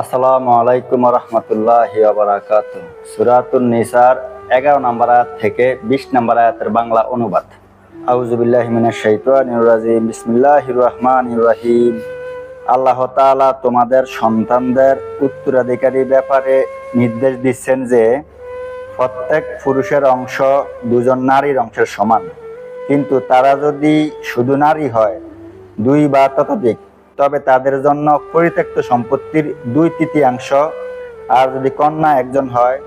আসসালামু আলাইকুম রহমতুল্লাহ বারাকাত সুরাতুন নিসার, এগারো নম্বর আয়াত থেকে বিশ নম্বর আয়াতের বাংলা অনুবাদ। আউজুবিল্লাহ মিনাশ শাইতানির রাজিম। বিসমিল্লাহির রহমানির রহিম। আল্লাহ তাআলা তোমাদের সন্তানদের উত্তরাধিকারী ব্যাপারে নির্দেশ দিচ্ছেন যে, প্রত্যেক পুরুষের অংশ দুজন নারীর অংশের সমান। কিন্তু তারা যদি শুধু নারী হয়, দুই বা ততোধিক তবে তাদের জন্য পরিত্যক্ত সম্পত্তির দুই তৃতীয়াংশ। আর যদি কন্যা একজন হয়,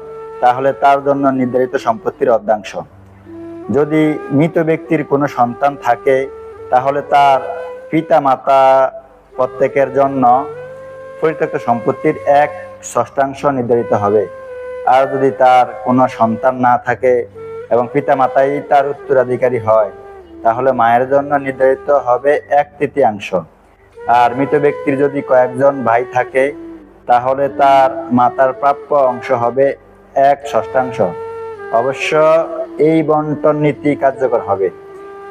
তাহলে তার জন্য নির্ধারিত সম্পত্তির অর্ধাংশ। যদি মৃত ব্যক্তির কোনো সন্তান থাকে, তাহলে তার পিতা মাতা প্রত্যেকের জন্য পরিত্যক্ত সম্পত্তির এক ষষ্ঠাংশ নির্ধারিত হবে। আর যদি তার কোনো সন্তান না থাকে এবং পিতা মাতাই তার উত্তরাধিকারী হয়, তাহলে মায়ের জন্য নির্ধারিত হবে এক তৃতীয়াংশ। আর মৃত ব্যক্তির যদি কয়েকজন ভাই থাকে, তাহলে তার মাতার প্রাপ্য অংশ হবে এক ষষ্ঠাংশ। অবশ্য এই বন্টন নীতি কার্যকর হবে।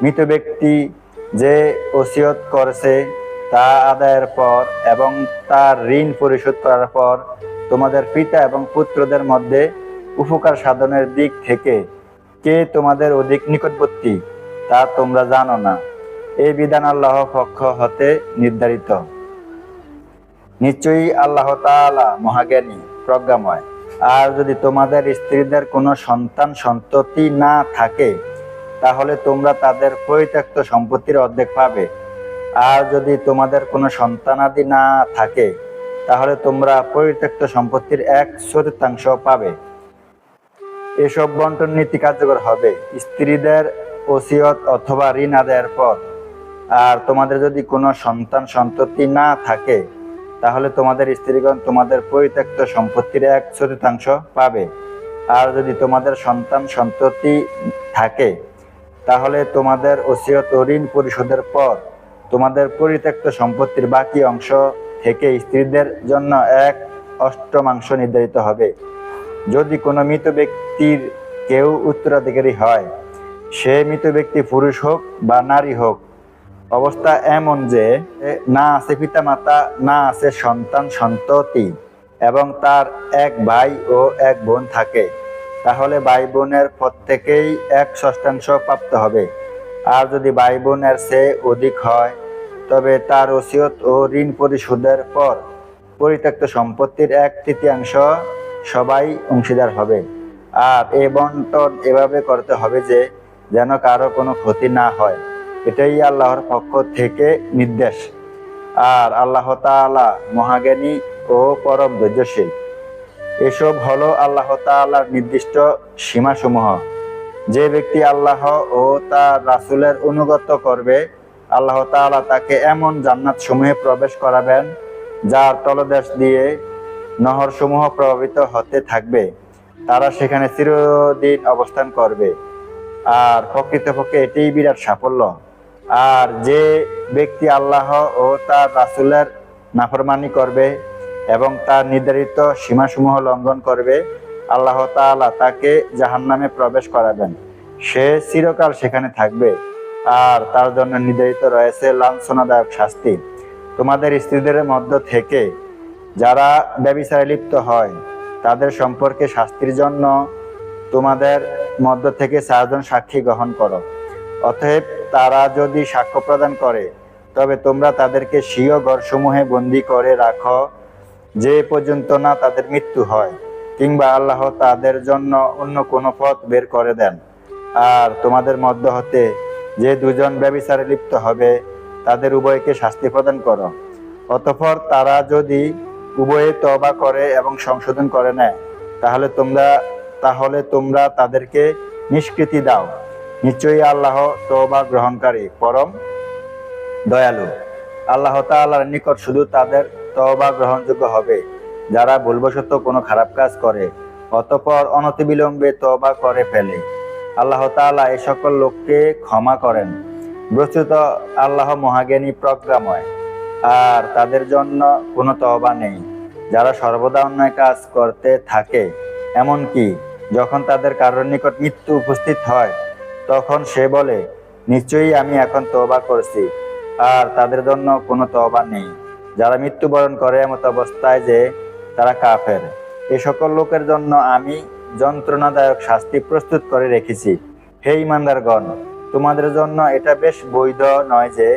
মৃত ব্যক্তি যে ওসিয়ত করেছে, তা আদায়ের পর এবং তার ঋণ পরিশোধ করার পর তোমাদের পিতা এবং পুত্রদের মধ্যে উপকার সাধনের দিক থেকে কে তোমাদের অধিক নিকটবর্তী, তা তোমরা জানো না। এই বিধান আল্লাহ পক্ষ হতে নির্ধারিত। নিশ্চয়ই আল্লাহ তাআলা মহাজ্ঞানী, প্রজ্ঞাময়। আর যদি তোমাদের স্ত্রীদের কোনো সন্তান সন্ততি না থাকে, তাহলে তোমরা তাদের পরিত্যক্ত সম্পত্তির অর্ধেক পাবে। আর যদি তোমাদের কোনো সন্তানাদি না থাকে, তাহলে তোমরা পরিত্যক্ত সম্পত্তির এক চতুর্থাংশ পাবে। এসব বন্টন নীতি কার্যকর হবে। স্ত্রীদের ওসিয়ত অথবা ঋণ আদায়ের পর আর তোমাদের যদি কোনো সন্তান সন্ততি না থাকে, তাহলে তোমাদের স্ত্রীগণ তোমাদের পরিত্যক্ত সম্পত্তির এক চতুর্থাংশ পাবে। আর যদি তোমাদের সন্তান সন্ততি থাকে, তাহলে তোমাদের ওসিয়ত ঋণ পরিশোধের পর তোমাদের পরিত্যক্ত সম্পত্তির বাকি অংশ থেকে স্ত্রীদের জন্য এক অষ্টমাংশ নির্ধারিত হবে। যদি কোনো মৃত ব্যক্তির কেউ উত্তরাধিকারী হয়, সে মৃত ব্যক্তি পুরুষ হোক বা নারী হোক অবস্থা এমন যে না আছে পিতা মাতা না আছে সন্তান সন্ততি এবং তার এক ভাই ও এক বোন থাকে। তাহলে ভাই বোনের প্রত্যেকেই এক ষষ্ঠাংশ প্রাপ্ত হবে। আর যদি ভাই বোনের সে অধিক হয়, তবে তার ওসিয়ত ও ঋণ পরিশোধের পর পরিত্যক্ত সম্পত্তির এক তৃতীয়াংশ সবাই অংশীদার হবে। আর এ বন্টন এভাবে করতে হবে যে, যেন কারও কোনো ক্ষতি না হয়। এটাই আল্লাহর পক্ষ থেকে নির্দেশ। আর আল্লাহ তাআলা মহাজ্ঞানী ও পরম ধৈর্যশীল। এসব হলো আল্লাহ তাআলার নির্দিষ্ট সীমাসমূহ। যে ব্যক্তি আল্লাহ ও তার রাসূলের অনুগত করবে, আল্লাহ তাআলা তাকে এমন জান্নাত সমূহে প্রবেশ করাবেন, যার তলদেশ দিয়ে নহরসমূহ প্রভাবিত হতে থাকবে। তারা সেখানে চিরদিন অবস্থান করবে। আর প্রকৃতপক্ষে এটাই বিরাট সাফল্য। আর যে ব্যক্তি আল্লাহ ও তার রাসুলের নাফরমানি করবে এবং তার নির্ধারিত সীমাসমূহ লঙ্ঘন করবে, আল্লাহ তাআলা তাকে জাহান্নামে প্রবেশ করাবেন। সে চিরকাল সেখানে থাকবে আর তার জন্য নির্ধারিত রয়েছে লাঞ্ছনাদায়ক শাস্তি। তোমাদের স্ত্রীদের মধ্য থেকে যারা ব্যবিচারে লিপ্ত হয়, তাদের সম্পর্কে শাস্তির জন্য তোমাদের মধ্য থেকে চারজন সাক্ষী গ্রহণ করো। অতএব তারা যদি সাক্ষ্য প্রদান করে, তবে তোমরা তাদেরকে স্বীয় ঘরসমূহে বন্দি করে রাখো। যে পর্যন্ত না তাদের মৃত্যু হয়, কিংবা আল্লাহ তাদের জন্য অন্য কোনো পথ বের করে দেন। আর তোমাদের মধ্য হতে যে দুজন ব্যবিচারে লিপ্ত হবে, তাদের উভয়কে শাস্তি প্রদান করো। অতঃপর তারা যদি উভয়ে তবা করে এবং সংশোধন করে নেয়, তাহলে তোমরা তাহলে তোমরা তাদেরকে নিষ্কৃতি দাও। নিশ্চয়ই আল্লাহ তওবা গ্রহণকারী, পরম দয়ালু। আল্লাহ তাআলার নিকট শুধু তাদের তওবা গ্রহণযোগ্য হবে। যারা ভুলবশত কোনো খারাপ কাজ করে, অতঃপর অনতিবিলম্বে তওবা করে ফেলে। আল্লাহ তাআলা এই সকল লোককে ক্ষমা করেন। বস্তুত আল্লাহ মহাজ্ঞানী প্রজ্ঞাময়, আর তাদের জন্য কোনো তওবা নেই। যারা সর্বদা অন্যায় কাজ করতে থাকে, এমনকি যখন তাদের কারোর নিকট মৃত্যু উপস্থিত হয় তখন সে বলে, নিশ্চয়ই আমি এখন তওবা করছি, আর তাদের জন্য কোনো তওবা নেই। যারা মৃত্যুবরণ করে এমত অবস্থায় যে তারা কাফের। এই সকল লোকের জন্য আমি যন্ত্রণাদায়ক শাস্তি প্রস্তুত করে রেখেছি। হে ইমানদারগণ তোমাদের জন্য এটা বেশ বৈধ নয় যে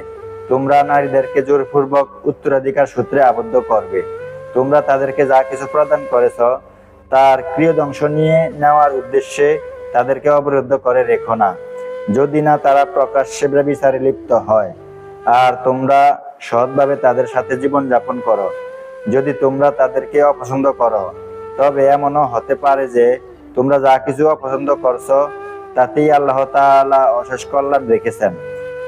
তোমরা নারীদেরকে জোরপূর্বক উত্তরাধিকার সূত্রে আবদ্ধ করবে। তোমরা তাদেরকে যা কিছু প্রদান করেছ, তার ক্রিয় ক্রিয়দংশ নিয়ে নেওয়ার উদ্দেশ্যে তাদেরকে অবরুদ্ধ করে রেখো না। যদি না, তারা প্রকাশ্যে বিচারে লিপ্ত হয়। আর তোমরা সৎভাবে তাদের সাথে জীবন যাপন করো। যদি তোমরা তাদেরকে অপছন্দ করো, তবে এমনও হতে পারে যে তোমরা যা কিছু অপছন্দ করছ, তাতেই আল্লাহ তাআলা অশেষ কল্যাণ রেখেছেন।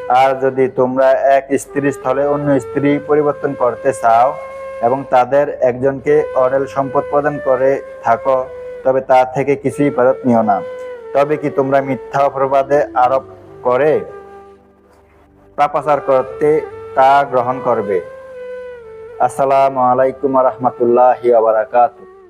আর যদি তোমরা এক স্ত্রীর স্থলে অন্য স্ত্রী পরিবর্তন করতে চাও এবং তাদের একজনকে অরেল সম্পদ প্রদান করে থাকো, তবে তা থেকে কিছুই ফেরত নিও না। তবে কি তোমরা মিথ্যা অপরাধে আরোপ করে? পাপাচার করতে তা গ্রহণ করবে। আসসালামু আলাইকুম রহমতুল্লাহ আবরাকাতুহ